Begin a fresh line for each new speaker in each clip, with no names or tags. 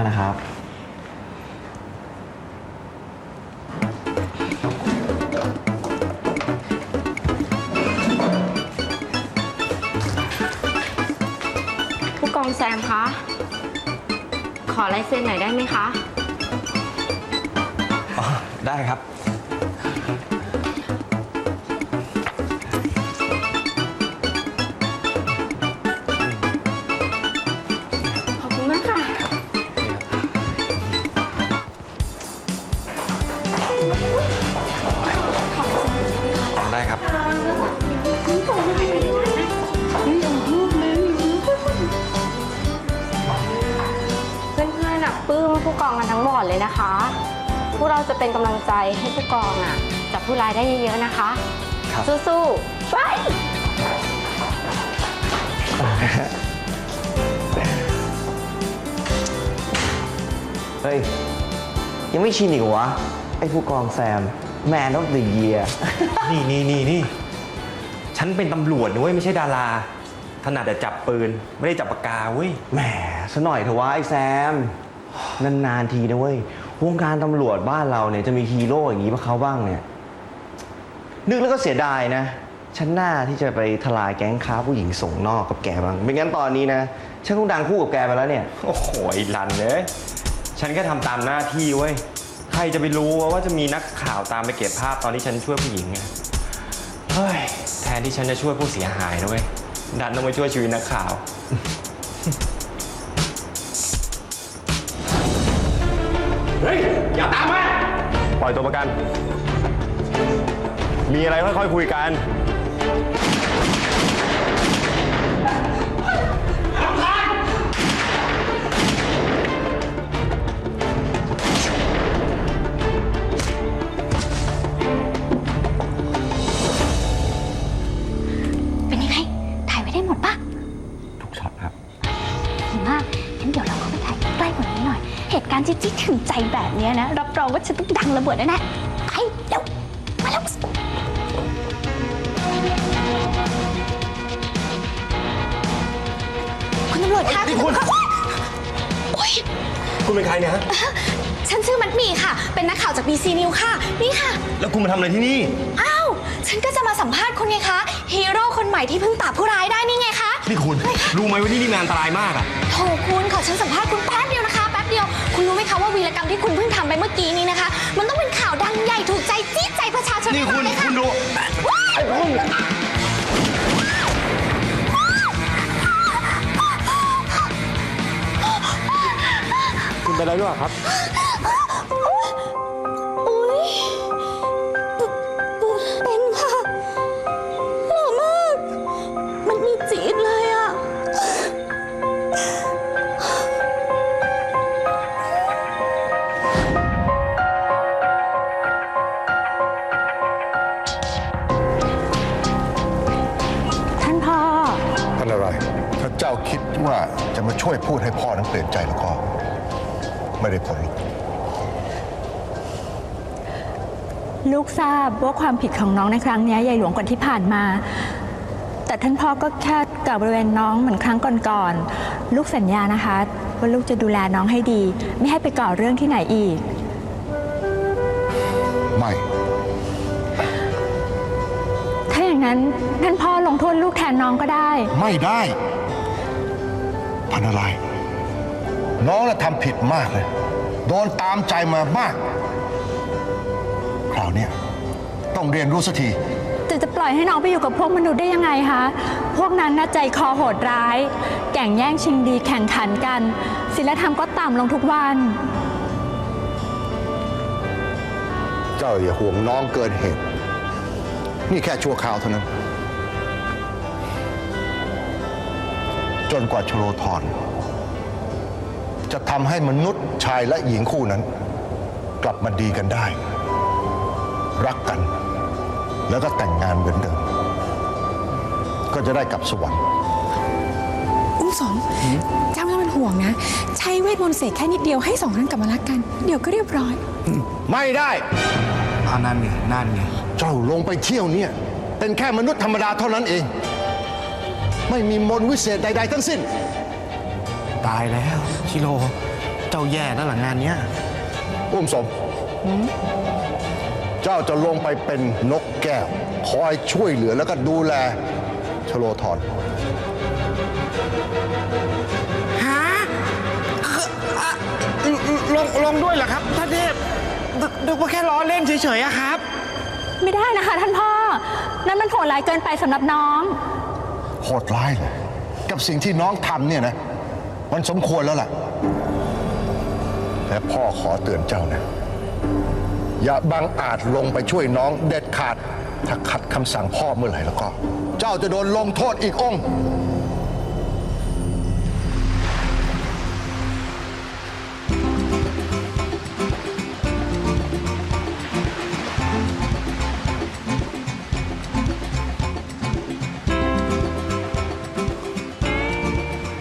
ากนะครับ
ผู้กองแซมคะ ขอลายเซ็นหน่อยได้ไหมคะ
ได้ครับ
องกันทั้งบอร์ดเลยนะคะ พวกเราจะเป็นกำลังใจให้ผู้กองอะจับผู้ร้ายได้เยอะๆนะคะ
ครับ
สู้ๆไป
เฮ้ย ยังไม่ชินอีกเหรอวะ ไอ้ผู้กองแซม แมน of the year
นี่นี่นี่นี่ ฉันเป็นตำรวจนะเว้ยไม่ใช่ดารา ถนัดแต่จับปืน ไม่ได้จับปากกาเว้ย
แหมซะหน่อยเถอะวะไอ้แซม นานๆทีนะเว้ยวงการตำรวจบ้านเราเนี่ยจะมีฮีโร่อย่างนี้พวกเขาบ้างเนี่ย นึกแล้วก็เสียดายนะฉันหน้าที่จะไปทลายแก๊งค้าผู้หญิงส่งนอกกับแกบ้างไม่งั้นตอนนี้นะฉันคงดังคู่กับแกไปแล้วเนี่ย
โอ้โหไอ้รันเลย ฉันแค่ทำตามหน้าที่เว้ย ใครจะไปรู้วะว่าจะมีนักข่าวตามไปเก็บภาพตอนที่ฉันช่วยผู้หญิงไงเฮ้ย แทนที่ฉันจะช่วยผู้เสียหายนะเว้ย ดันต้องไปช่วยชีวิตนักข่าว อยตัวประกัน มีอะไรค่อยๆคุยกัน
เป็นยังไง ถ่ายไว้ได้หมดปะ
ทุกช็อตครับ
ดีมากงั้นเดี๋ยวเราเข้าไปถ่ายใกล้กว่านี้หน่อย เหตุการณ์จิ๊ดๆถึงใจแบบเนี้ยนะ รับรองว่าจะต้องดังระเบิดแน่ๆไปเร็วมาแล้วคุณตำรวจคะ
นี่คุณ
โอ๊ย
คุณเป็นใครเนี่ยฮะ
ฉันชื่อมัดหมี่ค่ะ เป็นนักข่าวจาก BC News ค่ะ นี่ค่ะ
แล้วคุณมาทำอะไรที่นี่
อ้าว ฉันก็จะมาสัมภาษณ์คุณไงคะ ฮีโร่คนใหม่ที่เพิ่งปราบผู้ร้ายได้นี่ไงคะ
นี่คุณ รู้ไหมว่าที่นี่มันอันตรายมากอะ
โถคุณขอฉันสัมภาษณ์คุณแป๊บเดียวนะ คะแป๊บเดียวคุณรู้ไหมคะว่าวีรกรรมที่คุณเพิ่งทำไปเมื่อกี้นี้นะคะ มันต้องเป็นข่าวดังใหญ่ถูกใจจี๊ดใจประชาชน
นี่คุณ
แน่นอนเลยค่ะ
คุณดู
ว้าย
คุณเป็นอะไรด้วยครับ
จะมาช่วยพูดให้พ่อนั้นเปลี่ยนใจแล้วก็ ไม่ได้ผลหรอก
ลูกทราบว่าความผิดของน้องในครั้งนี้ใหญ่หลวงกว่าที่ผ่านมา แต่ท่านพ่อก็แค่กล่าวบริเวณน้องเหมือนครั้งก่อนๆลูกสัญญานะคะ ว่าลูกจะดูแลน้องให้ดี ไม่ให้ไปก่อเรื่องที่ไหนอีก
ไม่
ถ้าอย่างนั้นท่านพ่อลงโทษลูกแทนน้องก็ได้
ไม่ได้ พันอะไร น้องน่ะทำผิดมากเลย โดนตามใจมามาก คราวเนี้ยต้องเรียนรู้สักที
แต่จะปล่อยให้น้องไปอยู่กับพวกมนุษย์ได้ยังไงคะ พวกนั้นน่ะใจคอโหดร้ายแก่งแย่งชิงดีแข่งขันกันศีลธรรมก็ต่ำลงทุกวัน
เจ้าอย่าห่วงน้องเกินเหตุ นี่แค่ชั่วคราวเท่านั้น จนกว่าชโลธรจะทำให้มนุษย์ชายและหญิงคู่นั้น กลับมาดีกันได้ รักกัน แล้วก็แต่งงานเหมือนเดิม ก็จะได้กลับสวรรค์
อุ้มสมเจ้าไม่ต้องเป็นห่วงนะ ใช้เวทมนต์เสกแค่นิดเดียวให้สองท่านกลับมารักกัน เดี๋ยวก็เรียบร้อย
ไม่ได้
อ่านั่นไงนั่นไง
เจ้าลงไปเที่ยวเนี่ย เป็นแค่มนุษย์ธรรมดาเท่านั้นเอง ไม่มีมนต์วิเศษใด ๆ ทั้งสิ้น
ตายแล้วชิโร่เจ้าา
แย่แล้วหลังงานเนี้ย
อุ้มสม เจ้าจะลงไปเป็นนกแก้ว คอยช่วยเหลือแล้วก็ดูแลชโลธร
ฮะลงลงด้วยเหรอครับท่านเทพนึกนึกว่าแค่ล้อเล่นเฉยๆอะครับ
ไม่ได้นะคะท่านพ่อ นั่นมันโหดร้ายเกินไปสำหรับน้อง
โหดร้ายเลยกับสิ่งที่น้องทำเนี่ยนะ มันสมควรแล้วล่ะ แต่พ่อขอเตือนเจ้านะ อย่าบังอาจลงไปช่วยน้องเด็ดขาด ถ้าขัดคำสั่งพ่อเมื่อไหร่แล้วก็ เจ้าจะโดนลงโทษอีกองค์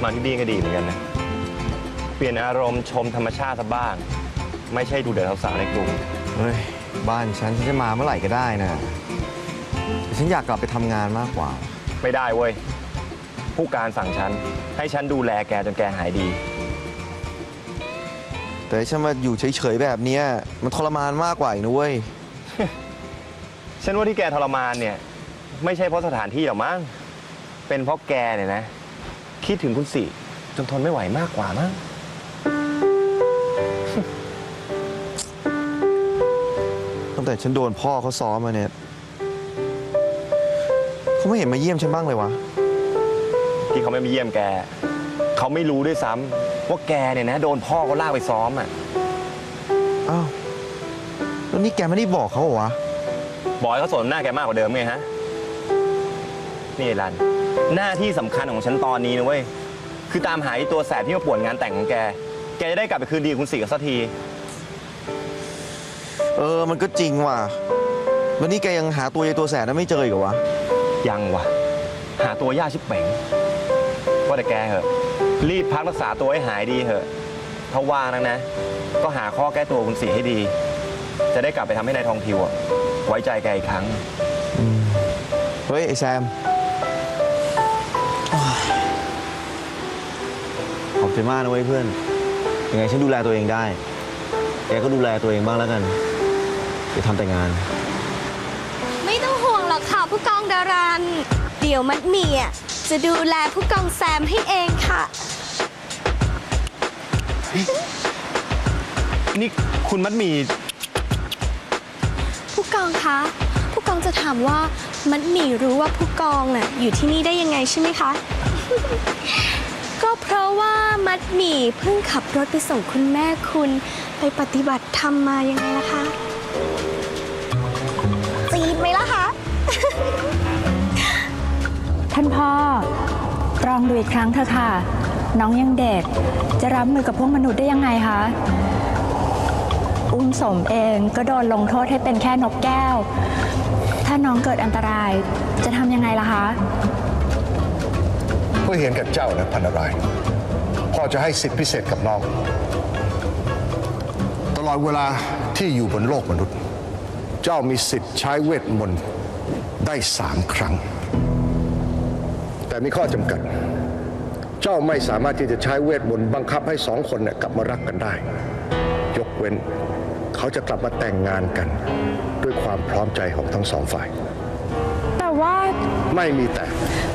มาที่นี่ก็ดีเหมือนกันนะ เปลี่ยนอารมณ์ชมธรรมชาติซะบ้าง ไม่ใช่ดูเด็กสาวๆในกรุง
เฮ้ย บ้านฉันฉันจะมาเมื่อไหร่ก็ได้นะแต่ฉันอยากกลับไปทำงานมากกว่า
ไม่ได้เว้ย ผู้การสั่งฉัน ให้ฉันดูแลแกจนแกหายดี
แต่ฉันมาอยู่เฉยๆแบบเนี้ยมันทรมานมากกว่าอีกนะเว้ย
ฉันว่าที่แกทรมานเนี่ย ไม่ใช่เพราะสถานที่หรอกมั้งเป็นเพราะแกเนี่ยนะ คิดถึงคุณสิจนทนไม่ไหวมากกว่ามั้ง
ตั้งแต่ฉันโดนพ่อเขาซ้อมมาเนี่ยเขาไม่เห็นมาเยี่ยมฉันบ้างเลยวะ
ที่เขาไม่มาเยี่ยมแก เขาไม่รู้ด้วยซ้ำว่าแกเนี่ยนะ โดนพ่อเขาลากไปซ้อมอะ
อ้าว แล้วนี่แกไม่ได้บอกเขาเหรอวะ
บอกให้เขาสนหน้าแกมากกว่าเดิมไงฮะ นี่ไอ้รัน หน้าที่สำคัญของฉันตอนนี้นะเว้ย คือตามหาไอ้ตัวแสบที่มาป่วนงานแต่งของแก แกจะได้กลับไปคืนดีกับคุณสีกับสักที
เออ มันก็จริงว่ะ แล้วนี่แกยังหาตัวยายตัวแสบนั้นไม่เจออีกเหรอวะ
ยังวะหาตัวยากชิบเป๋งว่าแต่แกเหอะ รีบพักรักษาตัวให้หายดีเหอะถ้าว่างนักนะ ก็หาข้อแก้ตัวคุณสีให้ดี จะได้กลับไปทำให้นายทองทิวอะไว้ใจแกอีกครั้ง
เฮ้ย ไอ้แซม ขอบใจมากนะเว้ยเพื่อน ยังไงฉันดูแลตัวเองได้ แกก็ดูแลตัวเองบ้างแล้วกันอย่าทำแต่งาน
ไม่ต้องห่วงหรอกค่ะผู้กองดารัน เดี๋ยวมัดหมี่อะจะดูแลผู้กองแซมให้เองค่ะ
นี่คุณมัดหมี
ผู้กองคะ ผู้กองจะถามว่ามัดหมี่รู้ว่าผู้กองน่ะอยู่ที่นี่ได้ยังไงใช่ไหมคะ ก็เพราะว่ามัดหมี่เพิ่งขับรถไปส่งคุณแม่คุณไปปฏิบัติธรรมมายังไงล่ะคะจีดไหมล่ะคะ
ท่านพ่อลองดูอีกครั้งเถอะค่ะ น้องยังเด็ก จะรับมือกับพวกมนุษย์ได้ยังไงคะ อุ้มสมเองก็โดนลงโทษให้เป็นแค่นกแก้ว ถ้าน้องเกิดอันตรายจะทำยังไงล่ะคะ
พื่อเห็นกับเจ้านะพันนารายณ์พ่อจะให้สิทธิพิเศษกับน้อง ตลอดเวลาที่อยู่บนโลกมนุษย์ เจ้ามีสิทธิ์ใช้เวทมนต์ได้สามครั้ง แต่มีข้อจำกัด เจ้าไม่สามารถที่จะใช้เวทมนต์บังคับให้สองคนเนี่ยกลับมารักกันได้ ยกเว้นเขาจะกลับมาแต่งงานกัน ด้วยความพร้อมใจของทั้งสองฝ่าย
แต่ว่า
ไม่มีแต่
เท่า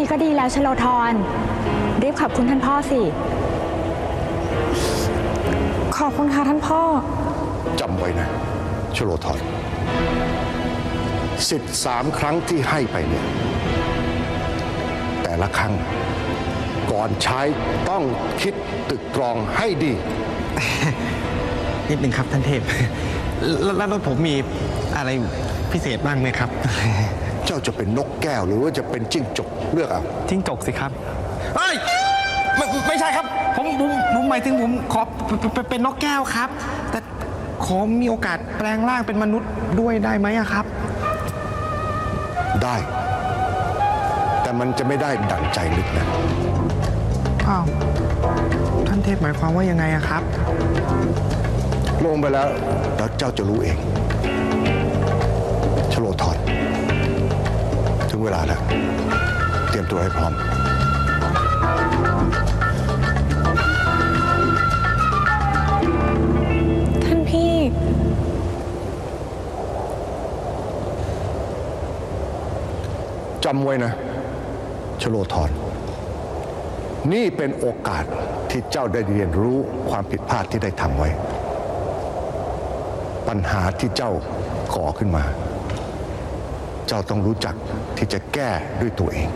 นี้ก็ดีแล้วชโลทรรีบขอบคุณท่านพ่อสิ
ขอบคุณค่ะท่านพ่อ
จำไว้นะ ชโลทรสิทธิ์สามครั้งที่ให้ไปเนี่ย แต่ละครั้ง ก่อนใช้ต้องคิดตึกตรองให้ดี
นิดนึงครับท่านเทพ แล้วแล้วผมมีอะไรพิเศษบ้างไหมครับ
เจ้าจะเป็นนกแก้วหรือว่าจะเป็นจิ้งจกเลือกเอา
จิ้งจกสิครับเอ้ยไม่ไม่ใช่ครับ ผมผมผมหมายถึงผมขอเปเปเป็นนกแก้วครับ แต่ขอมีโอกาสแปลงร่างเป็นมนุษย์ด้วยได้ไหมอะครับ
ได้ แต่มันจะไม่ได้ดั่งใจลึกนะ
อ้าวท่านเทพหมายความว่ายังไงอะครับ
ลงไปแล้วแล้วเจ้าจะรู้เองชโลทรถึ งเวลาแล้ว เตรียมตัวให้พร้อม ท่านพี่ จำไว้นะชโลทอนนี่เป็นโอกาสที่เจ้าได้เรียนรู้ความผิดพลาดที่ได้ทำไว้ ปัญหาที่เจ้าก่อขึ้นมา เจ้าต้องรู้จักที่จะแก้ด้วยตัวเอง